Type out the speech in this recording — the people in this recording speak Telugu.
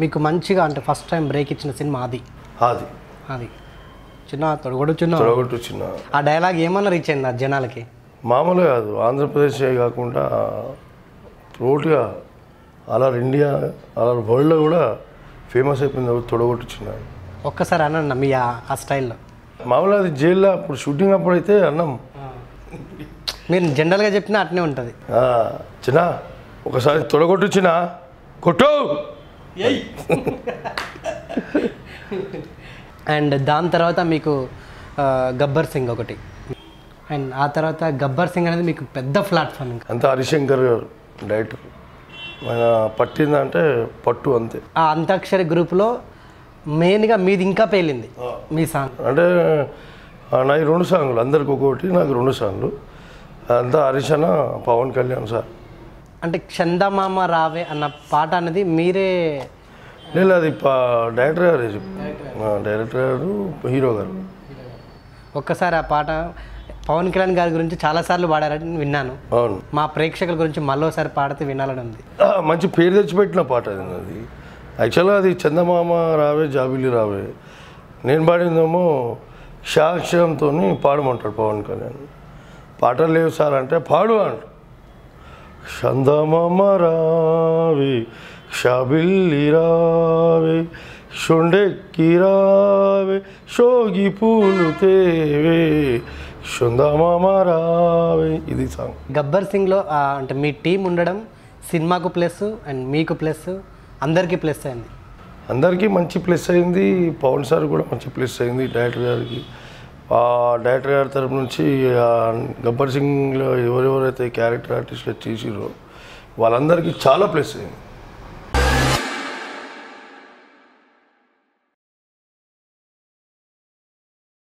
మీకు మంచిగా అంటే ఫస్ట్ టైం బ్రేక్ ఇచ్చిన సినిమా అది. అది అది చిన్న తొడగొడు చిన్న. తొడగొట్టు చిన్న. ఆ డైలాగ్ ఏమన్నా రీచ్ అయింది ఆ జనాలకి? మామూలుగా కాదు. ఆంధ్రప్రదేశ్ కాకుండా టోటల్గా అలా ఇండియా అలా వరల్డ్లో కూడా ఫేమస్ అయిపోయింది తొడగొట్టు చిన్న. ఒక్కసారి అనండి మీ ఆ- స్టైల్లో. మామూలుగా అది జైల్లో అప్పుడు షూటింగ్ అప్పుడు అయితే అన్నం మీరు జనరల్గా చెప్పినా అట్నే ఉంటుంది. చిన్న ఒకసారి తొడగొట్టు చిన్న. కొట్టు! అండ్ దాని తర్వాత మీకు గబ్బర్ సింగ్ ఒకటి. అండ్ ఆ తర్వాత గబ్బర్ సింగ్ అనేది మీకు పెద్ద ప్లాట్ఫామ్ ఇంకా. అంత హరిశంకర్ గారు డైరెక్టర్. ఆయన పట్టిందంటే పట్టు అంతే. ఆ అంతాక్షరి గ్రూప్లో మెయిన్గా మీది ఇంకా పేలింది మీ సాంగ్. అంటే నాయి రెండు సాంగ్లు అందరికి ఒక్కొక్కటి నాకు రెండు సాంగ్లు. అంతా హరీష్ అన్న పవన్ కళ్యాణ్ సార్. అంటే చందమామ రావే అన్న పాట అనేది మీరే లేదు అది పా డైరెక్టర్ గారు డైరెక్టర్ గారు. హీరో గారు. ఒక్కసారి ఆ పాట పవన్ కళ్యాణ్ గారి గురించి చాలాసార్లు పాడారని విన్నాను. అవును. మా ప్రేక్షకుల గురించి మళ్ళోసారి పాడితే వినాలని ఉంది. మంచి పేరు తెచ్చిపెట్టిన పాట అది అది యాక్చువల్గా అది చందమామ రావే జాబిలి రావే. నేను పాడిందేమో క్షాక్షరంతో పాడమంటాడు పవన్ కళ్యాణ్. పాటలు లేవు సార్ అంటే పాడు అంట చందమామ రావే షాబిల్లి రావే షోగి పూలు తేవే చందమామ రావే ఇది సాంగ్ గబ్బర్ సింగ్లో అంటే మీ టీం ఉండడం సినిమాకు ప్లస్ అండ్ మీకు ప్లస్ అందరికీ ప్లస్ అయింది. అందరికీ మంచి ప్లస్ అయింది. పవన్ సార్ కూడా మంచి ప్లస్ అయింది డైరెక్టర్ గారికి. డైరెక్టర్ గారి తరపు నుంచి గబ్బర్ సింగ్లో ఎవరెవరైతే క్యారెక్టర్ ఆర్టిస్టులు చేసిరో వాళ్ళందరికీ చాలా ప్లస్ అయింది.